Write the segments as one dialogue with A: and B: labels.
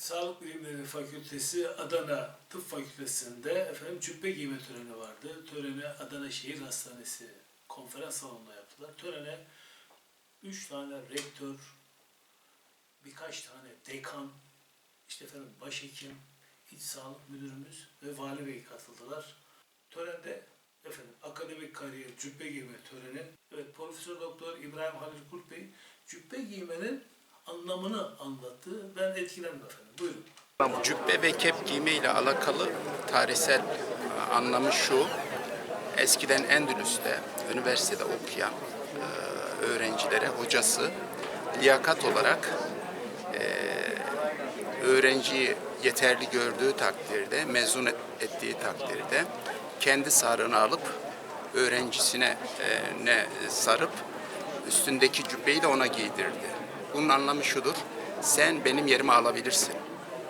A: Sağlık Bilimleri Fakültesi Adana Tıp Fakültesi'nde efendim cübbe giyme töreni vardı. Töreni Adana Şehir Hastanesi konferans salonunda yaptılar. Törene üç tane rektör, birkaç tane dekan, işte efendim başhekim, iç sağlık müdürümüz ve vali bey katıldılar. Törende efendim akademik kariyer cübbe giyme töreni. Evet Profesör Doktor İbrahim Halil Kurt Bey cübbe giymenin anlamını anlattı. Ben etkilendim efendim. Buyurun.
B: Cübbe ve kep giyme ile alakalı tarihsel e, anlamı şu. Eskiden Endülüs'te üniversitede okuyan e, öğrencilere hocası liyakat olarak e, öğrenciyi yeterli gördüğü takdirde, mezun et- ettiği takdirde kendi sarığını alıp öğrencisine ne sarıp üstündeki cübbeyi de ona giydirdi. Bunun anlamı şudur. Sen benim yerimi alabilirsin.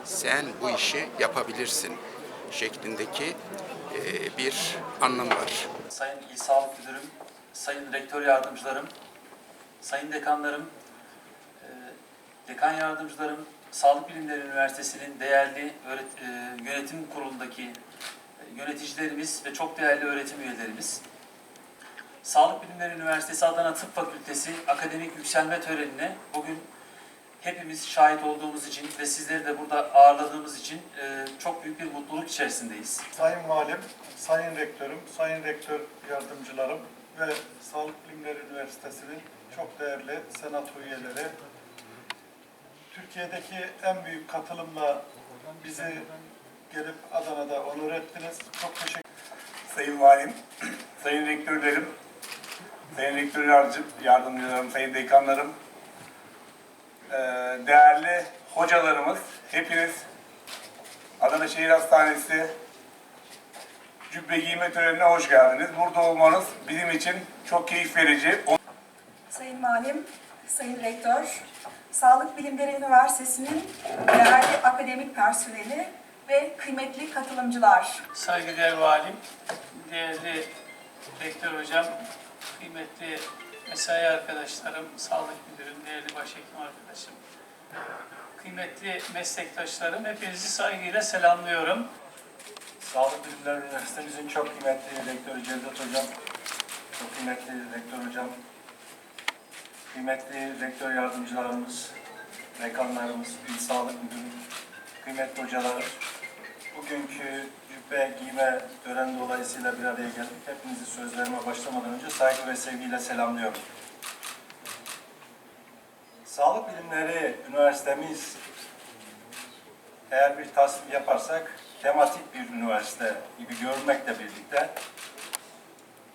B: Sen bu işi yapabilirsin şeklindeki e, bir anlam var.
C: Sayın Sağlık Müdürüm, Sayın Rektör Yardımcılarım, Sayın Dekanlarım, e, Dekan Yardımcılarım, Sağlık Bilimleri Üniversitesi'nin değerli öğret- e, yönetim kurulundaki yöneticilerimiz ve çok değerli öğretim üyelerimiz, Sağlık Bilimleri Üniversitesi Adana Tıp Fakültesi akademik yükselme törenine bugün hepimiz şahit olduğumuz için ve sizleri de burada ağırladığımız için e, çok büyük bir mutluluk içerisindeyiz.
D: Sayın Valim, Sayın Rektörüm, Sayın Rektör Yardımcılarım ve Sağlık Bilimleri Üniversitesi'nin çok değerli senato üyeleri, Türkiye'deki en büyük katılımla bizi gelip Adana'da onur ettiniz. Çok teşekkür
E: Sayın Valim, Sayın Rektörlerim, Sayın Rektör Yardım- Yardımcılarım, Sayın Dekanlarım, eee, değerli hocalarımız, hepiniz Adana Şehir Hastanesi cübbe giyme törenine hoş geldiniz. Burada olmanız bizim için çok keyif verici.
F: Sayın Valim, Sayın Rektör, Sağlık Bilimleri Üniversitesi'nin değerli akademik personeli ve kıymetli katılımcılar.
G: Saygıdeğer valim, değerli rektör hocam, kıymetli mesai arkadaşlarım, sağlık müdürüm, değerli başhekim arkadaşım, kıymetli meslektaşlarım, hepinizi saygıyla selamlıyorum.
D: Sağlık Bilimleri Üniversitemizin çok kıymetli rektörü Cevdet Hocam, çok kıymetli rektör hocam, kıymetli rektör yardımcılarımız, dekanlarımız, il sağlık müdürü, kıymetli hocalar, bugünkü cübbe giyme töreni dolayısıyla bir araya geldik. Hepinizi sözlerime başlamadan önce saygı ve sevgiyle selamlıyorum. Sağlık Bilimleri Üniversitemiz eğer bir tasnif yaparsak tematik bir üniversite gibi görmekle birlikte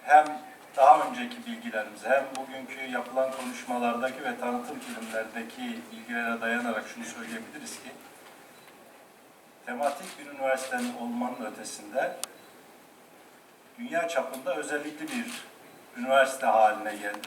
D: hem daha önceki bilgilerimize hem bugünkü yapılan konuşmalardaki ve tanıtım filmlerdeki bilgilere dayanarak şunu söyleyebiliriz ki tematik bir üniversitenin olmanın ötesinde dünya çapında özellikli bir üniversite haline geldi.